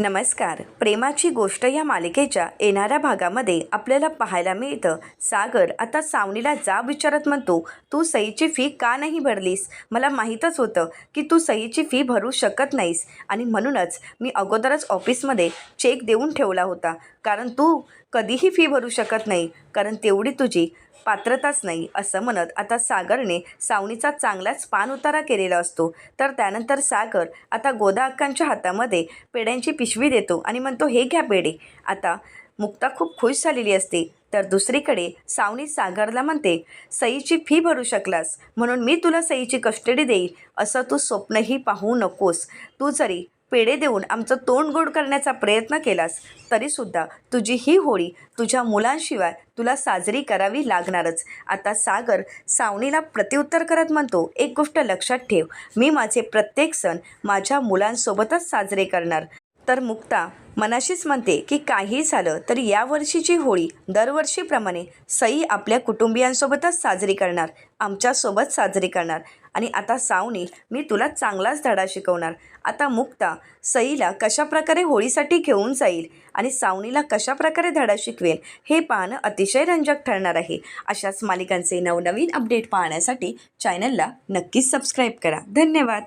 नमस्कार. प्रेमाची गोष्ट या मालिकेच्या येणाऱ्या भागामध्ये आपल्याला पाहायला मिळतं. सागर आता सावनीला जा विचारत म्हणतो तू सईची फी का नाही भरलीस? मला माहीतच होतं की तू सईची फी भरू शकत नाहीस. आणि म्हणूनच मी अगोदरच ऑफिसमध्ये चेक देऊन ठेवला होता. कारण तू कधीही फी भरू शकत नाही कारण तेवढी तुझी पात्रताच नाही असं म्हणत आता सागरने सावनीचा चांगलाच पान उतारा केलेला असतो. तर त्यानंतर सागर आता गोदा अक्कांच्या हातामध्ये पेड्यांची पिशवी देतो आणि म्हणतो हे घ्या पेढे. आता मुक्ता खूप खुश झालेली असते. तर दुसरीकडे सावनी सागरला म्हणते सईची फी भरू शकलास म्हणून मी तुला सईची कस्टडी देईल असं तू स्वप्नही पाहू नकोस. तू जरी पेढे देऊन आमचं तोंड गोड करण्याचा प्रयत्न केलास तरीसुद्धा तुझी ही होळी तुझ्या मुलांशिवाय तुला साजरी करावी लागणारच. आता सागर सावणीला प्रत्युत्तर करत म्हणतो एक गोष्ट लक्षात ठेव मी माझे प्रत्येक सण माझ्या मुलांसोबतच साजरे करणार. तर मुक्ता मनाशीच म्हणते की काही झालं तर यावर्षीची होळी दरवर्षीप्रमाणे सई आपल्या कुटुंबियांसोबतच साजरी करणार आमच्यासोबत साजरी करणार. आणि आता सावनी मी तुला चांगलाच धडा शिकवणार. आता मुक्ता सईला कशाप्रकारे होळीसाठी घेऊन जाईल आणि सावनीला कशाप्रकारे धडा शिकवेल हे पाहणं अतिशय रंजक ठरणार आहे. अशाच मालिकांचे नवनवीन अपडेट पाहण्यासाठी चॅनलला नक्कीच सबस्क्राईब करा. धन्यवाद!